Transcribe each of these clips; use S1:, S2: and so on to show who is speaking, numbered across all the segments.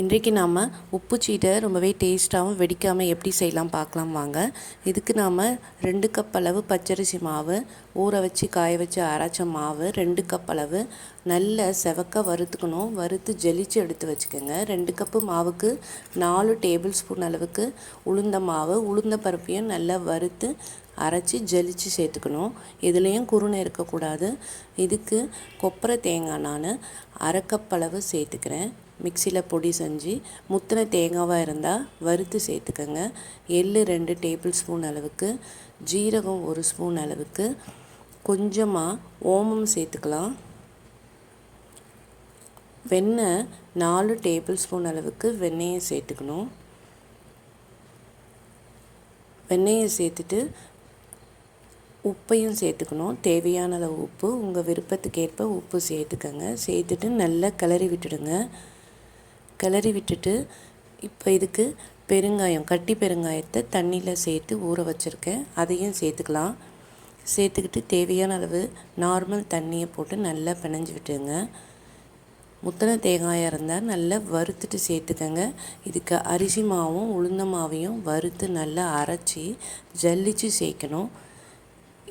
S1: இன்றைக்கு நாம் உப்பு சீடை ரொம்பவே டேஸ்ட்டாகவும் வெடிக்காமல் எப்படி செய்யலாம் பார்க்கலாம் வாங்க. இதுக்கு நாம் ரெண்டு கப் அளவு பச்சரிசி மாவு ஊற வச்சு காய வச்சு அரைச்ச மாவு ரெண்டு கப் அளவு நல்ல செவக்க வறுத்துக்கணும். வறுத்து ஜெலிச்சு எடுத்து வச்சுக்கோங்க. ரெண்டு கப்பு மாவுக்கு நாலு டேபிள் ஸ்பூன் அளவுக்கு உளுந்த மாவு உளுந்த பருப்பையும் நல்லா வறுத்து அரைச்சி ஜலிச்சு சேர்த்துக்கணும். இதுலேயும் குருணை இருக்கக்கூடாது. இதுக்கு கொப்பரை தேங்காய் நான் அரைக்கப்பளவு சேர்த்துக்கிறேன். மிக்சியில் பொடி செஞ்சு முத்தின தேங்காவாக இருந்தால் வறுத்து சேர்த்துக்கோங்க. எள் ரெண்டு டேபிள் ஸ்பூன் அளவுக்கு ஜீரகம் ஒரு ஸ்பூன் அளவுக்கு. கொஞ்சமாக ஓமம் சேர்த்துக்கலாம். வெண்ணெய் நாலு டேபிள் ஸ்பூன் அளவுக்கு வெண்ணெயை சேர்த்துக்கணும். வெண்ணெயை சேர்த்துட்டு உப்பையும் சேர்த்துக்கணும். தேவையான அளவு உப்பு. உங்கள் விருப்பத்துக்கேற்ப உப்பு சேர்த்துக்கோங்க. சேர்த்துட்டு நல்லா கிளறி விட்டுடுங்க. கிளறி விட்டுட்டு இப்போ இதுக்கு பெருங்காயம் கட்டி பெருங்காயத்தை தண்ணியில் சேர்த்து ஊற வச்சுருக்கேன். அதையும் சேர்த்துக்கலாம். சேர்த்துக்கிட்டு தேவையான அளவு நார்மல் தண்ணியை போட்டு நல்லா பிணைஞ்சு விட்டுங்க முத்தின தேங்காயாக இருந்தால் நல்லா வறுத்துட்டு சேர்த்துக்கங்க. இதுக்கு அரிசி மாவும் உளுந்த மாவையும் வறுத்து நல்லா அரைச்சி ஜல்லிச்சு சேர்க்கணும்.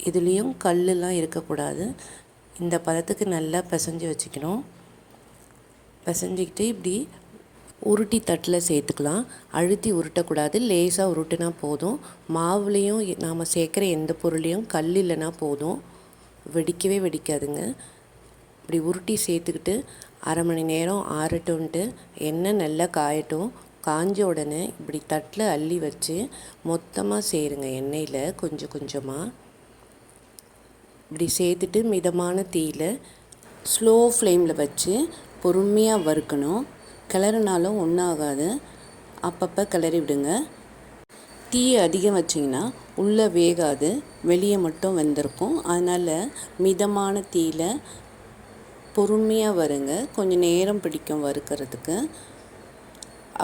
S1: இதுலேயும் கல்லுலாம் இருக்கக்கூடாது. இந்த பதத்துக்கு நல்லா பிசைஞ்சு வச்சுக்கணும். பிசைஞ்சிக்கிட்டு இப்படி உருட்டி தட்டில் சேர்த்துக்கலாம். அழுத்தி உருட்டக்கூடாது. லேசாக உருட்டினா போதும். மாவுலேயும் நாம் சேர்க்குற எந்த பொருளையும் கல் இல்லைனா போதும். வெடிக்கவே வெடிக்காதுங்க. இப்படி உருட்டி சேர்த்துக்கிட்டு அரை மணி நேரம் ஆறட்டும்ன்ட்டு எண்ணெய் நல்லா காயட்டும். காஞ்ச உடனே இப்படி தட்டில் அள்ளி வச்சு மொத்தமாக சேருங்க எண்ணெயில் கொஞ்சம் கொஞ்சமாக இப்படி சேர்த்துட்டு மிதமான தீயில் ஸ்லோ ஃப்ளேமில் வச்சு பொறுமையாக வறுக்கணும். கிளறுனாலும் ஒன்றும் ஆகாது அப்பப்போ கிளறி விடுங்க. தீயை அதிகம் வச்சிங்கன்னா உள்ளே வேகாது. வெளியே மட்டும் வெந்திருக்கும். அதனால் மிதமான தீயில் பொறுமையாக வருங்க. கொஞ்சம் நேரம் பிடிக்கும் வறுக்கிறதுக்கு.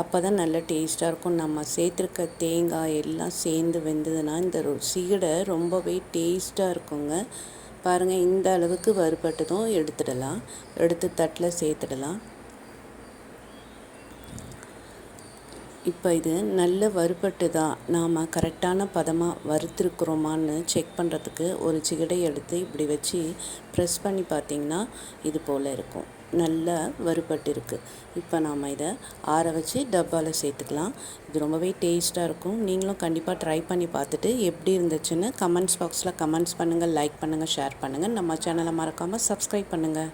S1: அப்போ தான் நல்ல டேஸ்ட்டாக இருக்கும். நம்ம சேர்த்துருக்க தேங்காய் எல்லாம் சேர்ந்து வெந்ததுன்னா இந்த சீடை ரொம்பவே டேஸ்ட்டாக இருக்குங்க. பாருங்கள் இந்த அளவுக்கு வறுபட்டதும் எடுத்துடலாம். எடுத்து தட்டில் சேர்த்துடலாம். இப்போ இது நல்ல வறுபட்டுதா நாம் கரெக்டான பதமாக வறுத்துருக்குறோமான்னு செக் பண்ணுறதுக்கு ஒரு சிகடை எடுத்து இப்படி வச்சு ப்ரெஸ் பண்ணி பார்த்திங்கன்னா இது போல் இருக்கும். நல்லா வறுபட்டு இருக்குது இப்போ நாம் இதை ஆற வச்சு டப்பாவில் சேர்த்துக்கலாம். இது ரொம்பவே டேஸ்ட்டாக இருக்கும். நீங்களும் கண்டிப்பாக ட்ரை பண்ணி பார்த்துட்டு எப்படி இருந்துச்சுன்னு கமெண்ட்ஸ் பாக்ஸில் கமெண்ட்ஸ் பண்ணுங்கள் லைக் பண்ணுங்கள் ஷேர் பண்ணுங்கள் நம்ம சேனலை மறக்காமல் சப்ஸ்கிரைப் பண்ணுங்கள்